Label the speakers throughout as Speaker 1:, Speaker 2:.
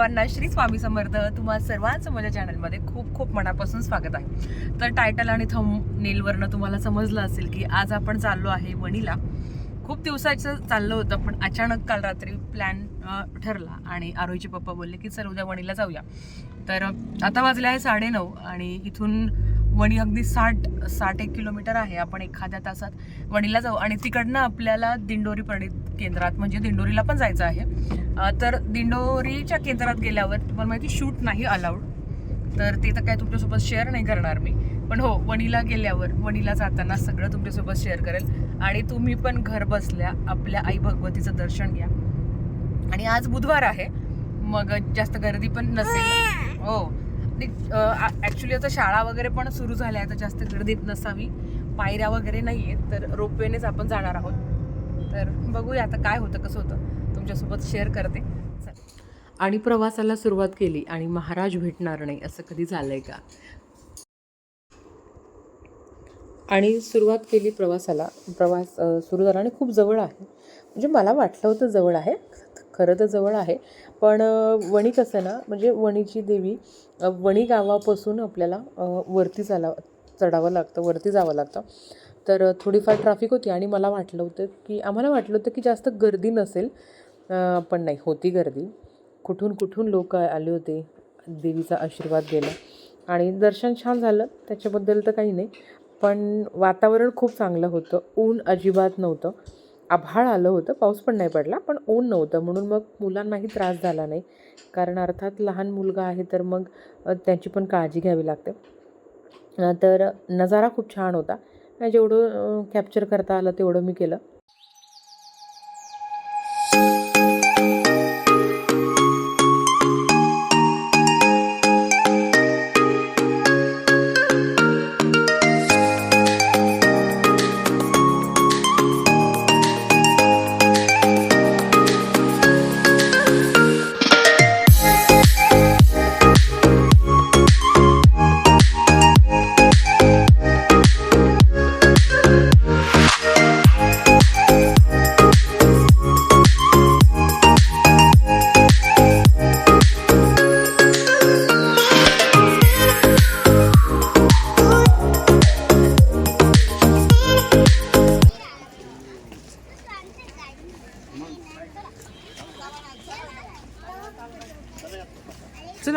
Speaker 1: सर्वांना श्री स्वामी समर्थ तुम्हा सर्वांचं माझ्या चॅनलमध्ये खूप खूप मनापासून स्वागत आहे. तर टायटल आणि थम नेलवरनं तुम्हाला समजलं असेल की आज आपण चाललो आहे वणीला. खूप दिवसाचं चाललं होतं पण अचानक काल रात्री प्लॅन ठरला आणि आरोहीचे पप्पा बोलले की चल उद्या वणीला जाऊया. तर आता वाजले आहे साडेनऊ आणि इथून वणी अगदी साठ साठ एक किलोमीटर आहे. आपण एखाद्या तासात वणीला जाऊ. आणि तिकडनं आपल्याला दिंडोरी पंडित केंद्रात म्हणजे दिंडोरीला पण जायचं आहे. तर दिंडोरीच्या केंद्रात गेल्यावर तुम्हाला माहिती शूट नाही अलाउड तर ते तर काय तुमच्यासोबत शेअर नाही करणार मी. पण हो वणीला गेल्यावर वणीला जाताना सगळं तुमच्यासोबत शेअर करेल. आणि तुम्ही पण घर बसल्या आपल्या आई भगवतीचं दर्शन घ्या. आणि आज बुधवार आहे. मग जास्त गर्दी पण नसेल. हो. ॲक्च्युली आता शाळा वगैरे पण सुरू झाल्या आहेत जास्त गर्दीत नसावी. पायऱ्या वगैरे नाही आहेत तर रोपवेनेच आपण जाणार आहोत. तर बघूया आता काय होतं कसं होतं. तुमच्यासोबत शेअर करते. आणि प्रवासाला सुरुवात केली आणि महाराज भेटणार नाही असं कधी झालं आहे का? आणि सुरुवात केली प्रवासाला. प्रवास सुरू झाला आणि खूप जवळ आहे. म्हणजे मला वाटलं होतं जवळ आहे खरं तर जवळ आहे. पण वणी कसं ना म्हणजे वणीची देवी वणी गावापासून आपल्याला वरती चाला चढावं लागतं वरती जावं लागतं. तर थोडीफार ट्रॅफिक होती आणि मला वाटलं होतं की आम्हाला वाटलं होतं की जास्त गर्दी नसेल पण नाही होती गर्दी. कुठून कुठून लोक आले होते देवीचा आशीर्वाद गेला आणि दर्शन छान झालं त्याच्याबद्दल तर काही नाही. पण वातावरण खूप चांगलं होतं ऊन अजिबात नव्हतं. आभाळ आलं होतं पाऊस पण नाही पडला पण ऊन नव्हतं. म्हणून मग मुलांनाही त्रास झाला नाही. कारण अर्थात लहान मुलगा आहे तर मग त्याची पण काळजी घ्यावी लागते. तर नजारा खूप छान होता. जेवढं कॅप्चर करता आलं तेवढं मी केलं.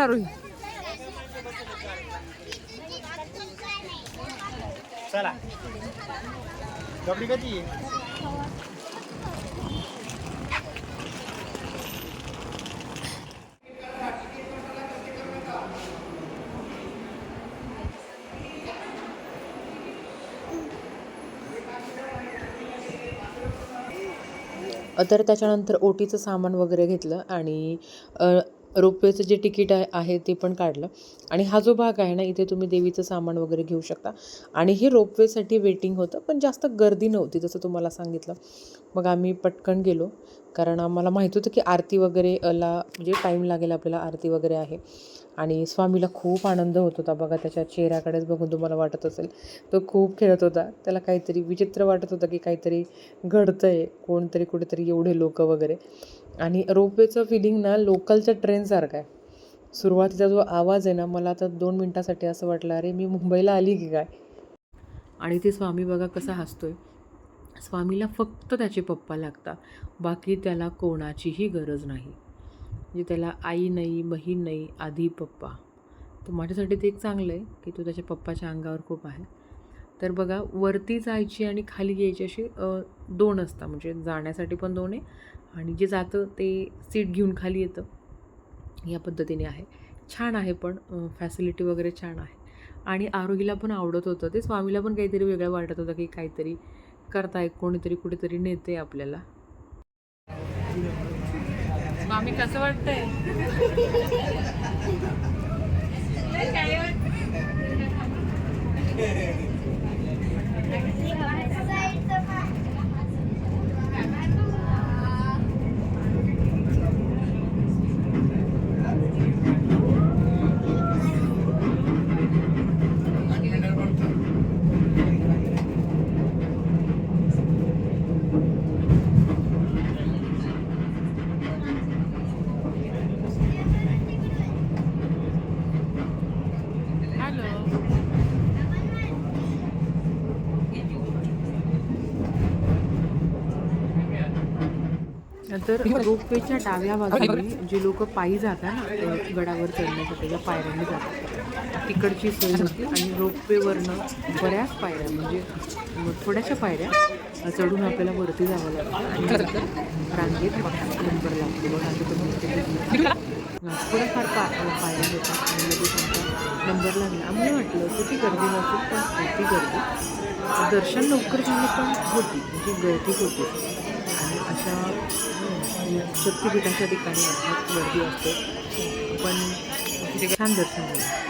Speaker 1: रोही
Speaker 2: चला. कधी
Speaker 1: तर त्याच्यानंतर ओटीचं सामान वगैरे घेतलं आणि रोपवेचं जे तिकीट आहे आहे ते पण काढलं. आणि हा जो भाग आहे ना इथे तुम्ही देवीचं सामान वगैरे घेऊ शकता. आणि हे रोपवेसाठी वेटिंग होतं पण जास्त गर्दी नव्हती जसं तुम्हाला सांगितलं. मग आम्ही पटकन गेलो कारण आम्हाला माहीत होतं की आरती वगैरे ला म्हणजे टाईम लागेल आपल्याला आरती वगैरे आहे. आणि स्वामीला खूप आनंद होत होता. बघा त्याच्या चेहऱ्याकडेच बघून तुम्हाला वाटत असेल तो खूप खेळत होता. त्याला काहीतरी विचित्र वाटत होतं की काहीतरी घडतं आहे कोणतरी कुठेतरी एवढे लोक वगैरे. आणि रोपवेचं फिलिंग ना लोकलच्या ट्रेनसारखं आहे. सुरुवातीचा जो आवाज आहे ना मला आता दोन मिनटासाठी असं वाटलं अरे मी मुंबईला आली की काय? आणि ते स्वामी बघा कसा हसतोय. स्वामीला फक्त त्याचे पप्पा लागतात बाकी त्याला कोणाचीही गरज नाही. म्हणजे त्याला आई नाही बहीण नाही आधी पप्पा. तर माझ्यासाठी ते एक चांगलं आहे की तो त्याच्या पप्पाच्या अंगावर खूप आहे. तर बघा वरती जायची आणि खाली यायची अशी दोन असतात. म्हणजे जाण्यासाठी पण दोन आहे आणि जे जातं ते सीट घेऊन खाली येतं. या पद्धतीने आहे. छान आहे पण फॅसिलिटी वगैरे छान आहे. आणि आरोहीला पण आवडत होतं. ते स्वामीला पण काहीतरी वेगळं वाटत होतं की काहीतरी करताय कोणीतरी कुठेतरी नेते आपल्याला. मामी कसं वाटतंय? तर रोपवेच्या डाव्या बाजूने जे लोक पायी जातात ना गडावर चढण्यासाठी ज्या पायऱ्यांनी जातात. तिकडची सोय होती आणि रोपवेवरनं बऱ्याच पायऱ्या म्हणजे थोड्याशा पायऱ्या चढून आपल्याला वरती जावं लागतं. आणि नंतर रांगेत नंबर लागतो. बघा आता थोड्याफार पा पायऱ्या होतात आणि लगेच आमचा नंबर लागला. आम्हाला वाटलं किती गर्दी नसेल पण होती गर्दी. दर्शन लवकर झालं पण होती. म्हणजे गर्दी होती. आणि अशा शक्तिपीठाच्या ठिकाणी अर्थात गर्दी असते. पण तिथे छान दर्शन झालं.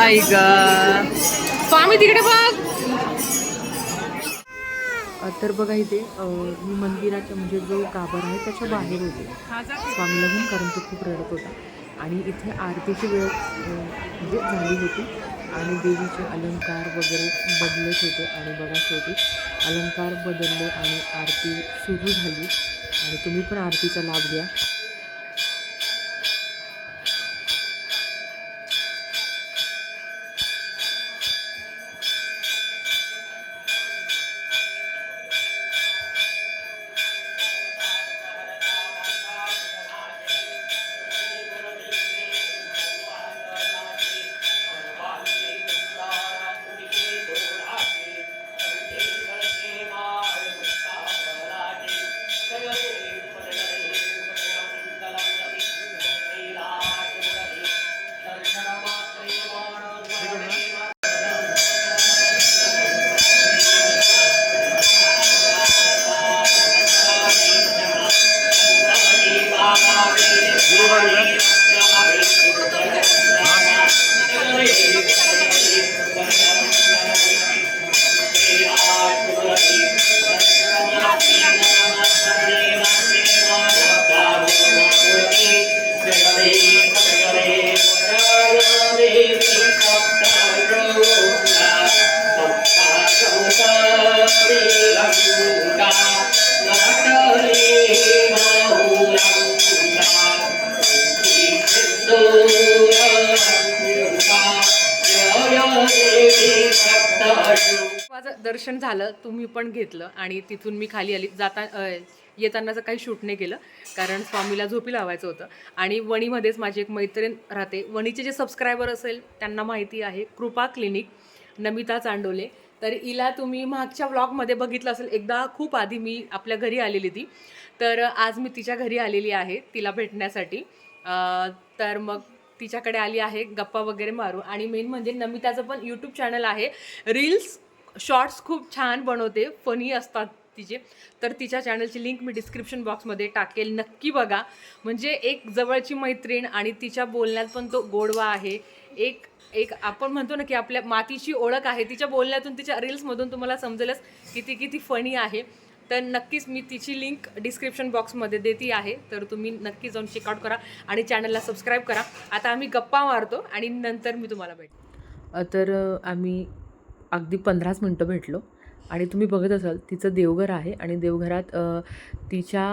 Speaker 1: आई ग. स्वामी तिकडे बघ. तर बघा इथे मी मंदिराच्या म्हणजे जो गाभारा आहे त्याच्या बाहेर होते. स्वामीला घेऊन कारण तो खूप रडत होता. आणि इथे आरतीची वेळ म्हणजे झाली होती. आणि देवीचे अलंकार वगैरे बदलत होते. आणि बघा शेवटी अलंकार बदलले आणि आरती सुरू झाली. आणि तुम्ही पण आरतीचा लाभ घ्या. माझं दर्शन झालं तुम्ही पण घेतलं आणि तिथून मी खाली आली. जाता येतानाचं काही शूट नाही केलं कारण स्वामीला झोपी लावायचं होतं. आणि वणीमध्येच माझी एक मैत्रीण राहते. वणीचे जे सबस्क्रायबर असेल त्यांना माहिती आहे कृपा क्लिनिक नमिता चांडोले. तर हिला तुम्ही मागच्या व्लॉगमध्ये बघितलं असेल एकदा खूप आधी मी आपल्या घरी आलेली ती. तर आज मी तिच्या घरी आलेली आहे तिला भेटण्यासाठी. तर मग तिच्याकडे आली आहे गप्पा वगैरे मारू आणि मेन म्हणजे नमिताचं पण यूट्यूब चॅनल आहे रील्स शॉर्ट्स खूप छान बनवते फनी असतात तिचे. तर तिच्या चॅनलची लिंक मी डिस्क्रिप्शन बॉक्समध्ये टाकेल. नक्की बघा. म्हणजे एक जवळची मैत्रीण आणि तिच्या बोलण्यात पण तो गोडवा आहे. एक एक आपण म्हणतो ना की आपल्या मातीची ओळख आहे. तिच्या बोलण्यातून तिच्या रील्समधून तुम्हाला समजेलच किती किती फनी आहे. तर नक्कीच मी तिची लिंक डिस्क्रिप्शन बॉक्समध्ये देते आहे. तर तुम्ही नक्की जाऊन चेकआउट करा आणि चॅनलला सबस्क्राईब करा. आता आम्ही गप्पा मारतो आणि नंतर मी तुम्हाला भेट तर आम्ही अगदी पंधराच मिनटं भेटलो. आणि तुम्ही बघत असाल तिचं देवघर आहे आणि देवघरात तिच्या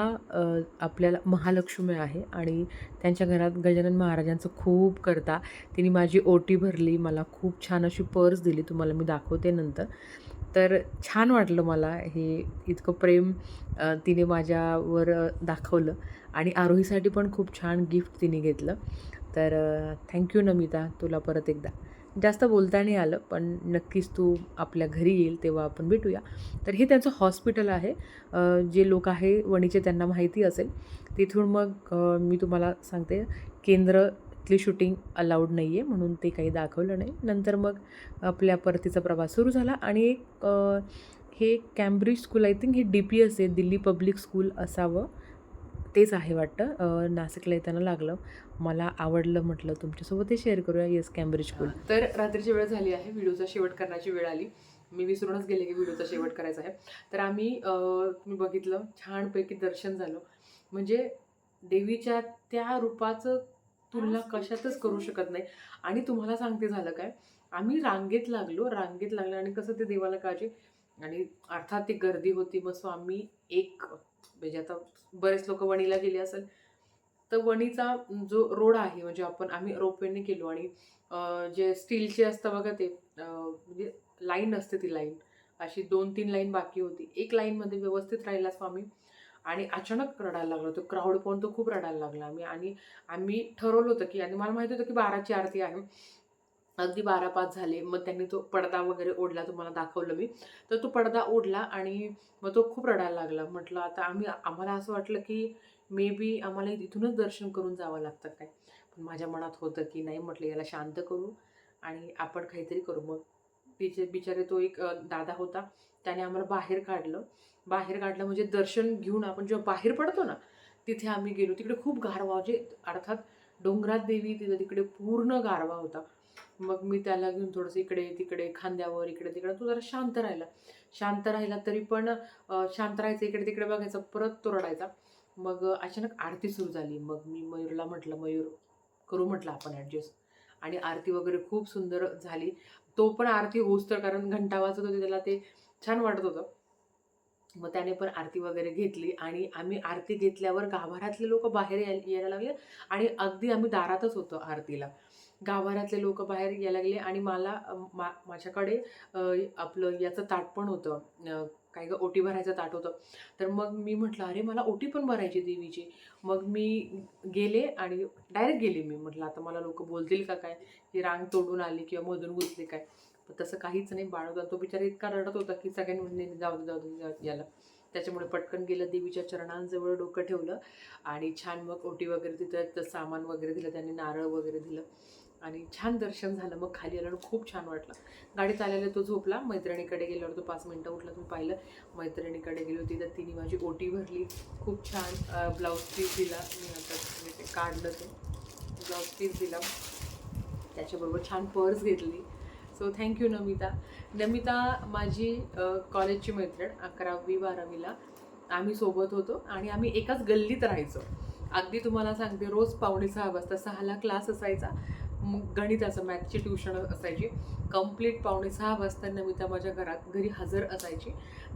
Speaker 1: आपल्याला महालक्ष्मी आहे आणि त्यांच्या घरात गजानन महाराजांचं खूप करता. तिने माझी ओटी भरली मला खूप छान अशी पर्स दिली तुम्हाला मी दाखवते नंतर. तर छान वाटलं मला हे इतकं प्रेम तिने माझ्यावर दाखवलं. आणि आरोहीसाठी पण खूप छान गिफ्ट तिने घेतलं. तर थँक्यू नमिता तुला परत एकदा. जास्त बोलता नाही आलं पण नक्कीच तू आपल्या घरी येईल तेव्हा आपण भेटूया. तर हे त्यांचं हॉस्पिटल आहे. जे लोक आहे वणीचे त्यांना माहिती असेल. तिथून मग मी तुम्हाला सांगते केंद्रातली शूटिंग अलाउड नाही आहे म्हणून ते काही दाखवलं नाही. नंतर मग आपल्या परतीचा प्रवास सुरू झाला आणि एक हे कॅम्ब्रिज स्कूल आय थिंक हे डी पी एस आहे दिल्ली पब्लिक स्कूल असावं. तेच आहे वाटतं. नाशिकला येताना लागलं. मला आवडलं म्हटलं तुमच्यासोबत ते शेअर करूया. येस कॅम्ब्रिज स्कूल तर रात्रीची वेळ झाली आहे. व्हिडिओचा शेवट करण्याची वेळ आली. मी विसरूनच गेले की व्हिडिओचा शेवट करायचा आहे. तर आम्ही तुम्ही बघितलं. छानपैकी दर्शन झालं. म्हणजे देवीच्या त्या रूपाचं तुलना कशातच करू शकत नाही. आणि तुम्हाला सांगते झालं काय? आम्ही रांगेत लागलो. रांगेत लागलो आणि कसं ते देवाला काळजी आणि अर्थात ती गर्दी होती. मग स्वामी एक म्हणजे आता बरेच लोक वणीला गेले असेल तर वणीचा जो रोड आहे म्हणजे आपण आम्ही रोपवेने केलो आणि जे स्टीलचे असतं बघा ते म्हणजे लाईन असते ती लाईन अशी दोन तीन लाईन बाकी होती. एक लाईनमध्ये व्यवस्थित राहिला स्वामी आणि अचानक रडायला लागलो. तो क्राऊड पाहून तो खूप रडायला लागला. आम्ही आणि आम्ही ठरवलं होतं की आणि मला माहिती होतं की बाराची आरती आहे. अगदी बारा पाच झाले. मग त्यांनी तो पडदा वगैरे ओढला तुम्हाला दाखवलं मी. तर तो पडदा ओढला आणि मग तो खूप रडायला लागला. म्हटलं आता आम्ही आम्हाला असं वाटलं की मे बी आम्हाला इथूनच दर्शन करून जावं लागतं काय? पण माझ्या मनात होतं की नाही म्हटलं याला शांत करू आणि आपण काहीतरी करू. मग तिचे बिचारे तो एक दादा होता. त्याने आम्हाला बाहेर काढलं. बाहेर काढलं म्हणजे दर्शन घेऊन आपण जेव्हा बाहेर पडतो ना तिथे आम्ही गेलो. तिकडे खूप गारवा म्हणजे अर्थात डोंगरात देवी तिथं तिकडे पूर्ण गारवा होता. मग मी त्याला घेऊन थोडंसं इकडे तिकडे खांद्यावर इकडे तिकडे. तो जरा शांत राहिला. शांत राहिला तरी पण शांत राहायचं इकडे तिकडे बघायचं परत तो रडायचा मग अचानक आरती सुरू झाली. मग मी मयूरला म्हटलं मयूर करू म्हटलं आपण ॲडजस्ट आणि आरती वगैरे खूप सुंदर झाली. तो पण आरती होऊच तर कारण घंटा वाजत होती त्याला ते छान वाटत होतं. मग त्याने पण आरती वगैरे घेतली आणि आम्ही आरती घेतल्यावर गाभाऱ्यातले लोक बाहेर यायला लागले आणि अगदी आम्ही दारातच होतो आरतीला. गाभाऱ्यातले लोक बाहेर यायला लागले आणि मला मा माझ्याकडे आपलं याचं ताट पण होतं. काय ग ओटी भरायचं ताट होतं. तर मग मी म्हटलं अरे मला ओटी पण भरायची देवीची. मग मी गेले आणि डायरेक्ट गेले मी. म्हटलं आता मला लोक बोलतील का काय? की रांग तोडून आली किंवा मधून घुसले काय? पण तसं काहीच नाही. बाळवता तो बिचारा इतका रडत होता की सगळ्यांनी म्हणजे जाऊ दे जाऊ दे याला. त्याच्यामुळे पटकन गेलं देवीच्या चरणांजवळ डोकं ठेवलं आणि छान मग ओटी वगैरे तिथं सामान वगैरे दिलं त्यांनी नारळ वगैरे दिलं. आणि छान दर्शन झालं मग खाली आल्यावर खूप छान वाटलं. गाडीत आलेला तो झोपला मैत्रिणीकडे गेल्यावर तो पाच मिनटं उठला तुम्ही पाहिलं. मैत्रिणीकडे गेली होती तर तिने माझी ओटी भरली. खूप छान ब्लाऊज पीस दिला. मी आता म्हणजे ते काढलं ते. ब्लाऊज पीस दिला. त्याच्याबरोबर छान पर्स घेतली. So thank you Namita. नमिता माझी कॉलेजची मैत्रीण अकरावी बारावीला. आम्ही सोबत होतो आणि आम्ही एकाच गल्लीत राहायचो. अगदी तुम्हाला सांगते रोज पावणे सहा वाजता सहाला क्लास असायचा. गणिताचं मॅथची ट्युशन असायची. कंप्लीट पावणे सहा वाजता नमिता माझ्या घरात घरी हजर असायची.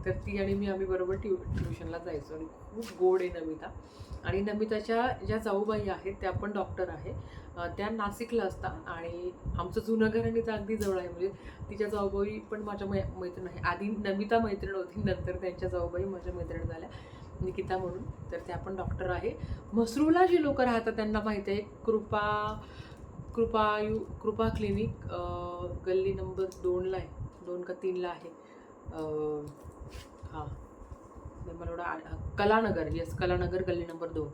Speaker 1: तर ती आणि मी आम्ही बरोबर ट्यू ट्युशनला जायचो आणि खूप गोड आहे नमिता. आणि नमिताच्या ज्या जाऊबाई आहेत त्या पण डॉक्टर आहे. त्या नाशिकला असतात आणि आमचं जुनं घर आणि ते अगदी जवळ आहे. म्हणजे तिच्या जाऊबाई पण माझ्या मै मैत्रीण आहे. आधी नमिता मैत्रीण होती नंतर त्यांच्या जाऊबाई माझ्या मैत्रीण झाल्या निकिता म्हणून. तर त्या पण डॉक्टर आहे. म्हसरूला जी लोक राहतात त्यांना माहिती आहे कृपा कृपायू कृपा क्लिनिक गल्ली नंबर दोनला आहे. दोन का तीनला आहे. हां. मला एवढा कलानगर येस कलानगर गल्ली नंबर दोन.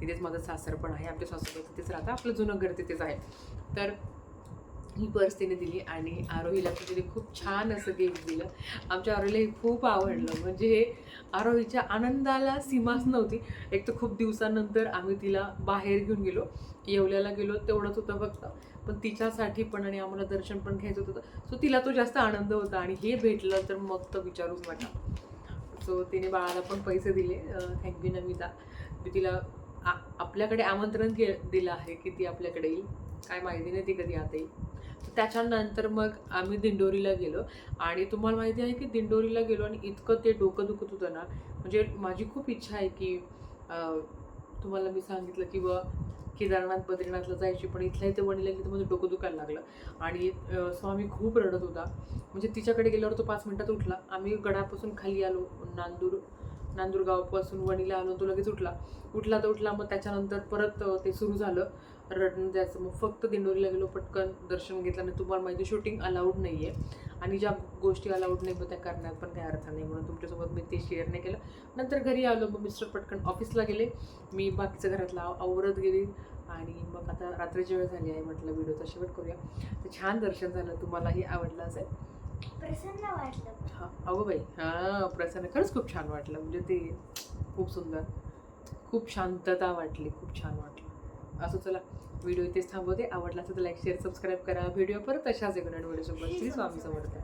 Speaker 1: तिथेच माझं सासर पण आहे आमच्या सासूबाई तिथेच राहतं आपलं जुनं घर तिथेच आहे. तर ही पर्स तिने दिली आणि आरोहीला पण तिने खूप छान असं गिफ्ट दिलं. आमच्या आरोहीला हे खूप आवडलं. म्हणजे हे आरोहीच्या आनंदाला सीमाच नव्हती. एक तर खूप दिवसानंतर आम्ही तिला बाहेर घेऊन गेलो. येवल्याला गेलो तेवढंच होतं फक्त. पण तिच्यासाठी पण आणि आम्हाला दर्शन पण घ्यायचं होतं. सो तिला तो जास्त आनंद होता आणि हे भेटलं तर मग तर विचारूच वाटा सो तिने बाळाला पण पैसे दिले. थँक्यू नमिता. मी तिला आ- आपल्याकडे आमंत्रण के दिलं आहे की ती आपल्याकडे येईल. काय माहिती नाही ती कधी आता येईल. त्याच्यानंतर मग आम्ही दिंडोरीला गेलो. आणि तुम्हाला माहिती आहे की दिंडोरीला गेलो आणि इतकं ते डोकं दुखत होतं ना. म्हणजे माझी खूप इच्छा आहे की तुम्हाला मी सांगितलं की बा केदारनाथ बद्रीनाथला जायची. पण इथल्या इथे वणीला गेली तर माझं डोकं दुखायला लागलं. आणि स्वामी खूप रडत होता. म्हणजे तिच्याकडे गेल्यावर तो पाच मिनटात उठला. आम्ही गडापासून खाली आलो. नांदूर नांदूरगावपासून वणीला आलो तो लगेच उठला. उठला तर उठला. मग त्याच्यानंतर परत ते सुरू झालं. रडणं द्यायचं मग फक्त दिंडोरीला गेलो पटकन दर्शन घेतलं आणि तुम्हाला माहिती शूटिंग अलाउड नाही आहे आणि ज्या गोष्टी अलाउड नाही मग त्या करण्यात पण काही अर्थ नाही. म्हणून तुमच्यासोबत मी ते शेअर नाही केलं. नंतर घरी आलो मग मिस्टर पटकन ऑफिसला गेले. मी बाकीचं घरातलं आव- आवरत गेली. आणि मग आता रात्रीची वेळ झाली आहे म्हटलं व्हिडिओचा शेवट करूया. तर छान दर्शन झालं. तुम्हालाही आवडलं असेल.
Speaker 3: प्रसन्न वाटलं.
Speaker 1: हां अगो बाई. हां प्रसन्न. खरंच खूप छान वाटलं. म्हणजे ते खूप सुंदर. खूप शांतता वाटली. खूप छान वाटलं. असं चला व्हिडिओ इथेच थांबवते. आवडला असेल तर लाईक शेअर सबस्क्राईब करा. व्हिडिओ परत अशाच एक व्हिडिओ सोबत. श्री स्वामी समर्थ.